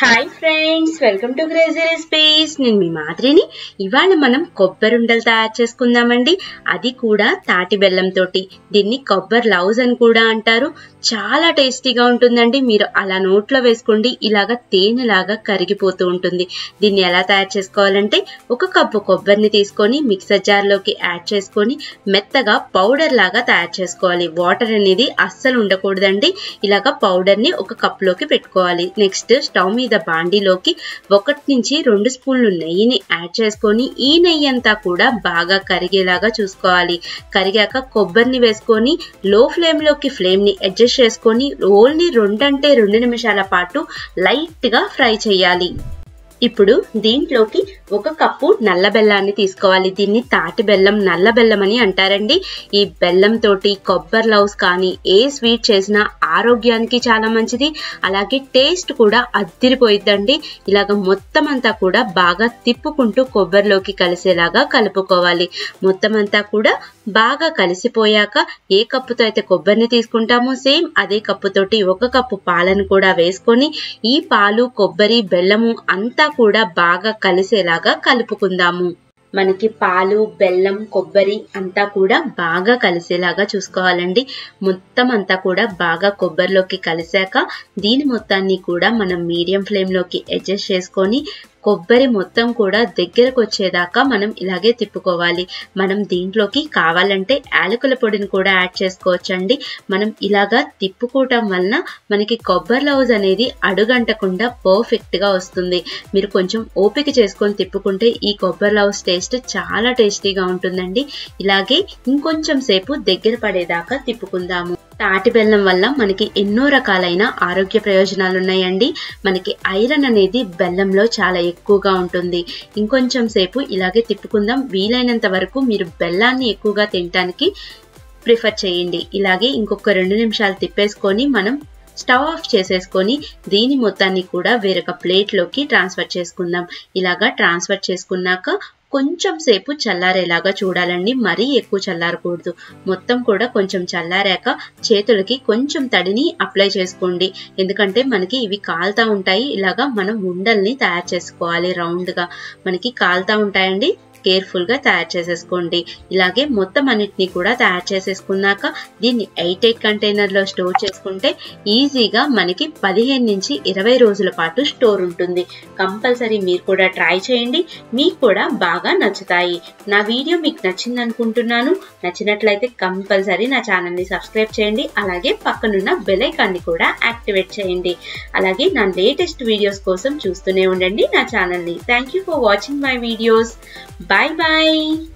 Hi friends welcome to crazy recipes నేను మీ మాదిరిని ఇవాళ మనం కొబ్బరి ఉండలు తయారు చేసుకుందామండి. అది కూడా తాటి బెల్లం తోటి. దీన్ని కొబ్బరి లౌజ్ అని కూడా అంటారు. చాలా టేస్టీగా ఉంటుందండి. మీరు అలా నోట్లో వేసుకోండి. ఇలాగా తేనెలాగా కరిగిపోతూ ఉంటుంది. దీన్ని ఎలా తయారు చేసుకోవాలంటే ఒక కప్పు కొబ్బరిని తీసుకొని మిక్సర్ జార్లోకి యాడ్ చేసుకొని మెత్తగా పౌడర్ లాగా తయారు చేసుకోవాలి. వాటర్ అనేది అస్సలు ఉండకూడదండి. ఇలాగా పౌడర్ని ఒక కప్లోకి పెట్టుకోవాలి. నెక్స్ట్ స్టవ్ మీద బాండీలోకి ఒకటి నుంచి రెండు స్పూన్లు నెయ్యిని యాడ్ చేసుకొని ఈ నెయ్యి అంతా కూడా బాగా కరిగేలాగా చూసుకోవాలి. కరిగాక కొబ్బరిని వేసుకొని లో ఫ్లేమ్లోకి ఫ్లేమ్ని అడ్జస్ట్ చేసుకొని ఓన్లీ రెండంటే రెండు నిమిషాల పాటు లైట్గా ఫ్రై చేయాలి. ఇప్పుడు దీంట్లోకి ఒక కప్పు నల్ల బెల్లాన్ని తీసుకోవాలి. దీన్ని తాటి బెల్లం నల్ల బెల్లం అని అంటారండి. ఈ బెల్లం తోటి కొబ్బరి లవ్స్ కానీ ఏ స్వీట్ చేసినా ఆరోగ్యానికి చాలా మంచిది. అలాగే టేస్ట్ కూడా అద్దిరిపోయిద్దండి. ఇలాగ మొత్తం అంతా కూడా బాగా తిప్పుకుంటూ కొబ్బరిలోకి కలిసేలాగా కలుపుకోవాలి. మొత్తం అంతా కూడా బాగా కలిసిపోయాక ఏ కప్పుతో అయితే కొబ్బరిని తీసుకుంటామో సేమ్ అదే కప్పుతోటి ఒక కప్పు పాలను కూడా వేసుకొని ఈ పాలు కొబ్బరి బెల్లము అంతా కూడా బాగా కలిసేలాగా బాగా కలుపుకుందాము. మనకి పాలు బెల్లం కొబ్బరి అంతా కూడా బాగా కలిసేలాగా చూసుకోవాలండి. మొత్తం అంతా కూడా బాగా కొబ్బరిలోకి కలిసాక దీని మొత్తాన్ని కూడా మనం మీడియం ఫ్లేమ్లోకి అడ్జస్ట్ చేసుకొని కొబ్బరి మొత్తం కూడా దగ్గరకు వచ్చేదాకా మనం ఇలాగే తిప్పుకోవాలి. మనం దీంట్లోకి కావాలంటే యాలకుల పొడిని కూడా యాడ్ చేసుకోవచ్చండి. మనం ఇలాగా తిప్పుకోవటం వలన మనకి కొబ్బరి లౌజ్ అనేది అడుగంటకుండా పర్ఫెక్ట్గా వస్తుంది. మీరు కొంచెం ఓపిక చేసుకొని తిప్పుకుంటే ఈ కొబ్బరి లౌజ్ టేస్ట్ చాలా టేస్టీగా ఉంటుందండి. ఇలాగే ఇంకొంచెం సేపు దగ్గర పడేదాకా తిప్పుకుందాము. తాటి బెల్లం వల్ల మనకి ఎన్నో రకాలైన ఆరోగ్య ప్రయోజనాలు ఉన్నాయండి మనకి ఐరన్ అనేది బెల్లంలో చాలా ఎక్కువగా ఉంటుంది. ఇంకొంచెం సేపు ఇలాగే తిప్పుకుందాం. వీలైనంత వరకు మీరు బెల్లాన్ని ఎక్కువగా తినటానికి ప్రిఫర్ చేయండి. ఇలాగే ఇంకొక రెండు నిమిషాలు తిప్పేసుకొని మనం స్టవ్ ఆఫ్ చేసేసుకొని దీని మొత్తాన్ని కూడా వేరొక ప్లేట్లోకి ట్రాన్స్ఫర్ చేసుకుందాం. ఇలాగా ట్రాన్స్ఫర్ చేసుకున్నాక కొంచెం సేపు చల్లారేలాగా చూడాలండి. మరీ ఎక్కువ చల్లారకూడదు. మొత్తం కూడా కొంచెం చల్లారాక చేతులకి కొంచెం తడిని అప్లై చేసుకోండి. ఎందుకంటే మనకి ఇవి కాలుతా ఉంటాయి. ఇలాగా మనం ఉండల్ని తయారు చేసుకోవాలి రౌండ్గా. మనకి కాలుతా ఉంటాయండి. కేర్ఫుల్గా తయారు చేసేసుకోండి. ఇలాగే మొత్తం అన్నిటినీ కూడా తయారు చేసేసుకున్నాక దీన్ని ఎయిట్ ఎయిట్ కంటైనర్లో స్టోర్ చేసుకుంటే ఈజీగా మనకి పదిహేను నుంచి ఇరవై రోజుల పాటు స్టోర్ ఉంటుంది. కంపల్సరీ మీరు కూడా ట్రై చేయండి. మీకు కూడా బాగా నచ్చుతాయి. నా వీడియో మీకు నచ్చింది అనుకుంటున్నాను నచ్చినట్లయితే కంపల్సరీ నా ఛానల్ని సబ్స్క్రైబ్ చేయండి. అలాగే పక్కనున్న బెలేకాన్ని కూడా యాక్టివేట్ చేయండి. అలాగే నా లేటెస్ట్ వీడియోస్ కోసం చూస్తూనే ఉండండి నా ఛానల్ని. Thank you for watching my videos Bye bye.